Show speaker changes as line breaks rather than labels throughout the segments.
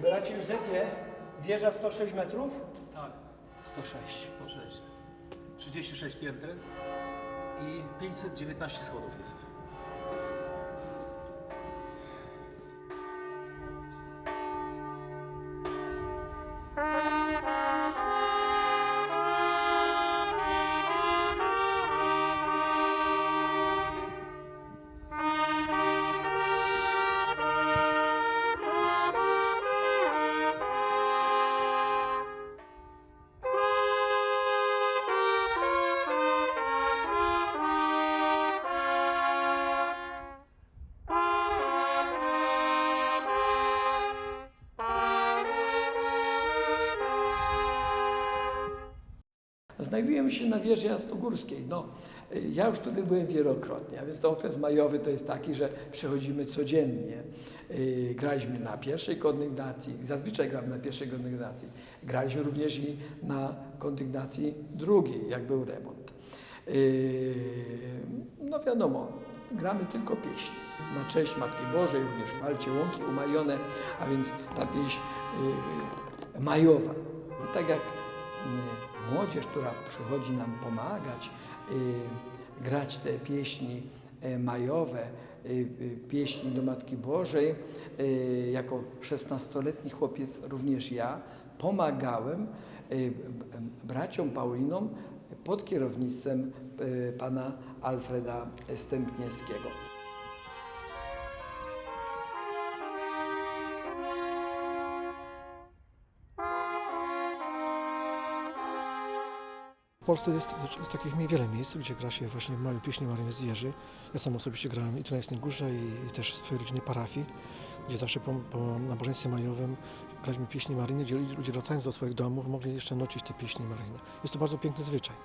Bracie Józefie, wieża 106 metrów?
Tak,
106.
106. 36 pięter i 519 schodów jest.
Znajdujemy się na wieży Jasnogórskiej. No, ja już tutaj byłem wielokrotnie, a więc ten okres majowy to jest taki, że przychodzimy codziennie. Y, Graliśmy na pierwszej kondygnacji, zazwyczaj gramy na pierwszej kondygnacji. Graliśmy również i na kondygnacji drugiej, jak był remont. Y, No wiadomo, gramy tylko pieśni. Na cześć Matki Bożej, również w Walcie Łąki umajone, a więc ta pieśń y, majowa. I tak jak młodzież, która przychodzi nam pomagać, y, grać te pieśni y, majowe, y, y, pieśni do Matki Bożej, jako 16-letni chłopiec również ja pomagałem braciom Paulinom pod kierownictwem pana Alfreda Stępniewskiego.
Polsce jest z- takich wiele miejsc, gdzie gra się właśnie małe pieśni Maryny z Jerzy. Ja sam osobiście grałem i tu na Jasnej Górze i, też w swojej rodzinnej parafii, gdzie zawsze po, po nabożeństwie majowym graliśmy pieśni Maryny, gdzie ludzie wracając do swoich domów mogli jeszcze nocić te pieśni Maryny. Jest to bardzo piękny zwyczaj.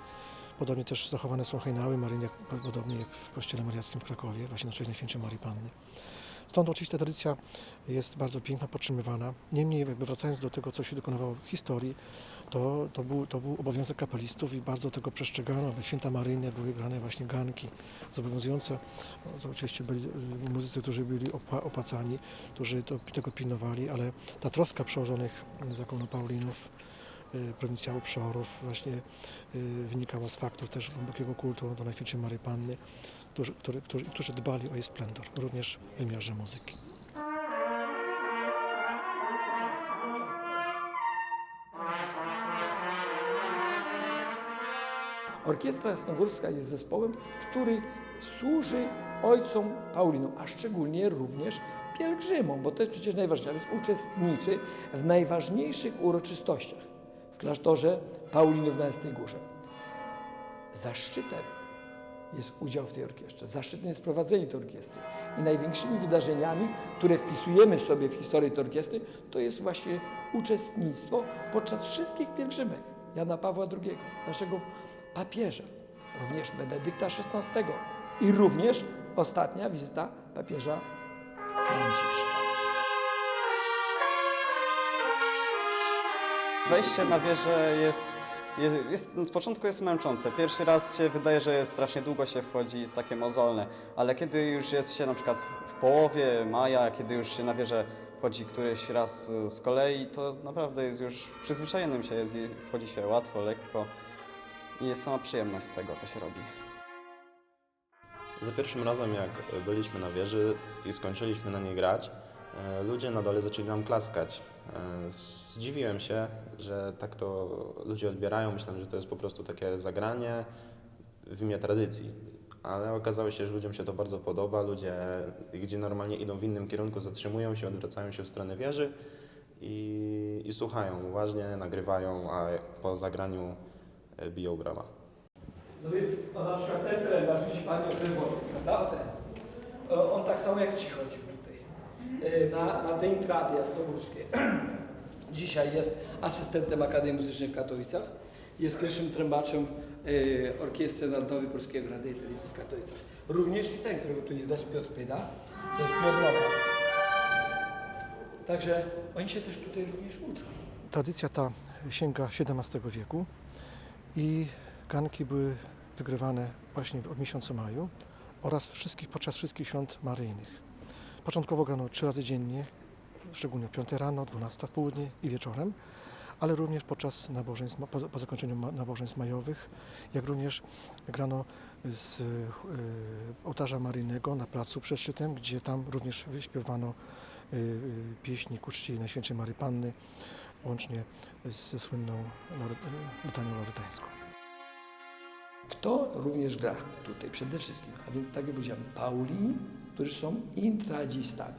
Podobnie też zachowane są hejnały Maryny, podobnie jak w kościele mariackim w Krakowie, właśnie na cześć Najświętszej Marii Panny. Stąd oczywiście tradycja jest bardzo piękna, podtrzymywana. Niemniej jakby wracając do tego, co się dokonywało w historii, to, to, był, to był obowiązek kapelistów i bardzo tego przestrzegano, aby święta maryjne były grane właśnie ganki zobowiązujące. No, oczywiście byli y, muzycy, którzy byli opłacani, którzy to, tego pilnowali, ale ta troska przełożonych zakonu Paulinów, y, prowincjałów, przeorów właśnie y, wynikała z faktów też głębokiego kultu do Najświętszej Maryi Panny, którzy, którzy, którzy, dbali o jej splendor, również w wymiarze muzyki.
Orkiestra Jasnogórska jest zespołem, który służy ojcom Paulinom, a szczególnie również pielgrzymom, bo to jest przecież najważniejsze, więc uczestniczy w najważniejszych uroczystościach w klasztorze Paulinów na Jasnej Górze. Zaszczytem jest udział w tej orkiestrze, zaszczytem jest prowadzenie tej orkiestry. I największymi wydarzeniami, które wpisujemy sobie w historię tej orkiestry, to jest właśnie uczestnictwo podczas wszystkich pielgrzymek Jana Pawła II, naszego papieża, również Benedykta XVI i również ostatnia wizyta papieża Franciszka.
Wejście na wieżę jest, jest, z początku jest męczące. Pierwszy raz się wydaje, że jest strasznie długo się wchodzi, jest takie mozolne, ale kiedy już jest się na przykład w połowie maja, kiedy już się na wieżę wchodzi któryś raz e, z kolei, to naprawdę jest już przyzwyczajonym się jest wchodzi się łatwo, lekko i jest sama przyjemność z tego, co się robi.
Za pierwszym razem, jak byliśmy na wieży i skończyliśmy na niej grać, e, ludzie na dole zaczęli nam klaskać. E, Zdziwiłem się, że tak to ludzie odbierają. Myślałem, że to jest po prostu takie zagranie w imię tradycji. Ale okazało się, że ludziom się to bardzo podoba. Ludzie, gdzie normalnie idą w innym kierunku, zatrzymują się, odwracają się w stronę wieży i, i słuchają uważnie, nagrywają, a po zagraniu e, biją brawa.
No więc o, na przykład ten trener, widzi Pani o ten chłopiec, prawda? On tak samo jak Ci chodził Na, na Dzień Trady Jasnogórskie. Dzisiaj jest asystentem Akademii Muzycznej w Katowicach. Jest pierwszym trębaczem y, Orkiestry Narodowej Polskiego Rady i Telewizji w Katowicach. Również i ten, którego tu nie widać, Piotr Pyda, to jest Piotr Nowak. Także oni się też tutaj również uczą.
Tradycja ta sięga XVII wieku i ganki były wygrywane właśnie w miesiącu maju oraz wszystkich, podczas wszystkich świąt maryjnych. Początkowo grano trzy razy dziennie, szczególnie o 5 rano, 12 w południe i wieczorem, ale również podczas nabożeństw, po, po zakończeniu nabożeństw majowych, jak również grano z y, ołtarza maryjnego na placu przed szczytem, gdzie tam również wyśpiewano y, y, pieśni ku czci Najświętszej Mary Panny, łącznie ze słynną litanią larytańską.
Kto również gra tutaj przede wszystkim? A więc tak jak powiedziałem, Paulini, którzy są intradzistami.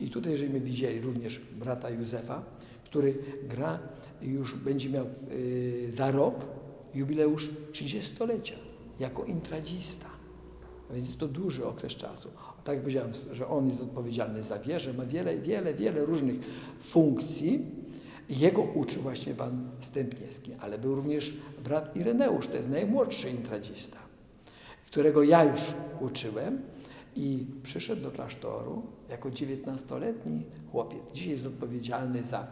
I tutaj, żeśmy widzieli również brata Józefa, który gra już będzie miał y, za rok jubileusz 30-lecia jako intradzista. Więc jest to duży okres czasu. Tak jak powiedziałem, że on jest odpowiedzialny za wieżę, ma wiele, wiele, wiele różnych funkcji. Jego uczy właśnie pan Stępniewski, ale był również brat Ireneusz, to jest najmłodszy intradzista, którego ja już uczyłem i przyszedł do klasztoru jako 19-letni chłopiec. Dzisiaj jest odpowiedzialny za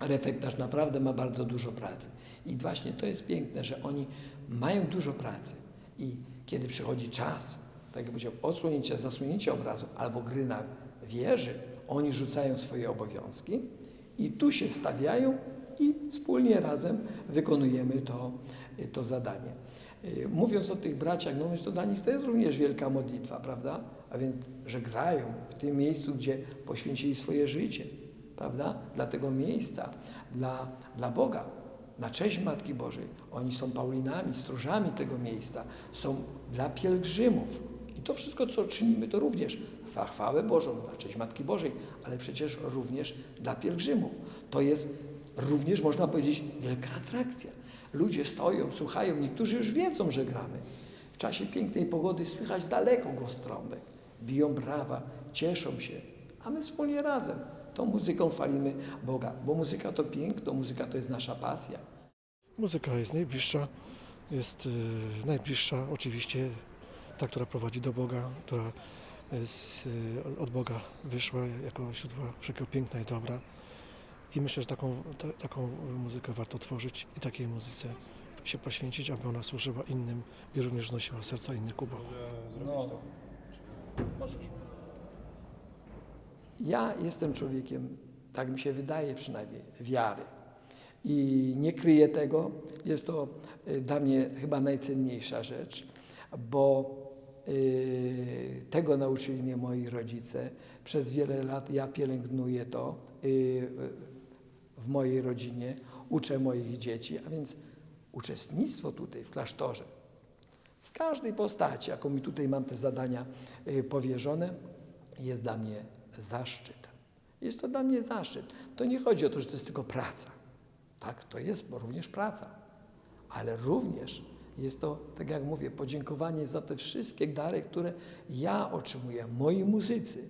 refektarz, naprawdę ma bardzo dużo pracy. I właśnie to jest piękne, że oni mają dużo pracy i kiedy przychodzi czas, tak jak powiedział, odsłonięcia, zasłonięcia obrazu albo gry na wieży, oni rzucają swoje obowiązki i tu się stawiają i wspólnie razem wykonujemy to, to zadanie. Y, Mówiąc o tych braciach, no to dla nich to jest również wielka modlitwa, prawda? A więc, że grają w tym miejscu, gdzie poświęcili swoje życie, prawda? Dla tego miejsca, dla, dla Boga, na cześć Matki Bożej. Oni są Paulinami, stróżami tego miejsca, są dla pielgrzymów. I to wszystko, co czynimy, to również na chwałę Bożą, na cześć Matki Bożej, ale przecież również dla pielgrzymów. To jest również, można powiedzieć, wielka atrakcja. Ludzie stoją, słuchają, niektórzy już wiedzą, że gramy. W czasie pięknej pogody słychać daleko głos trąbek. Biją brawa, cieszą się, a my wspólnie razem tą muzyką chwalimy Boga, bo muzyka to piękno, muzyka to jest nasza pasja.
Muzyka jest najbliższa, jest y, najbliższa oczywiście ta, która prowadzi do Boga, która z, y, od Boga wyszła jako źródło wszelkiego piękna i dobra. I myślę, że taką, ta, taką muzykę warto tworzyć i takiej muzyce się poświęcić, aby ona służyła innym i również znosiła serca innych ku Bogu.
No, możesz.
Ja jestem człowiekiem, tak mi się wydaje przynajmniej, wiary. I nie kryję tego. Jest to y, dla mnie chyba najcenniejsza rzecz, bo y, tego nauczyli mnie moi rodzice. Przez wiele lat ja pielęgnuję to y, w mojej rodzinie, uczę moich dzieci, a więc uczestnictwo tutaj w klasztorze, w każdej postaci, jaką mi tutaj mam te zadania y, powierzone, jest dla mnie zaszczytem. Jest to dla mnie zaszczyt. To nie chodzi o to, że to jest tylko praca. Tak, to jest bo również praca, ale również jest to, tak jak mówię, podziękowanie za te wszystkie dary, które ja otrzymuję, moi muzycy.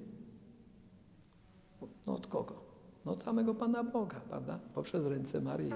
No od kogo? No samego Pana Boga, prawda? Poprzez ręce Maryi.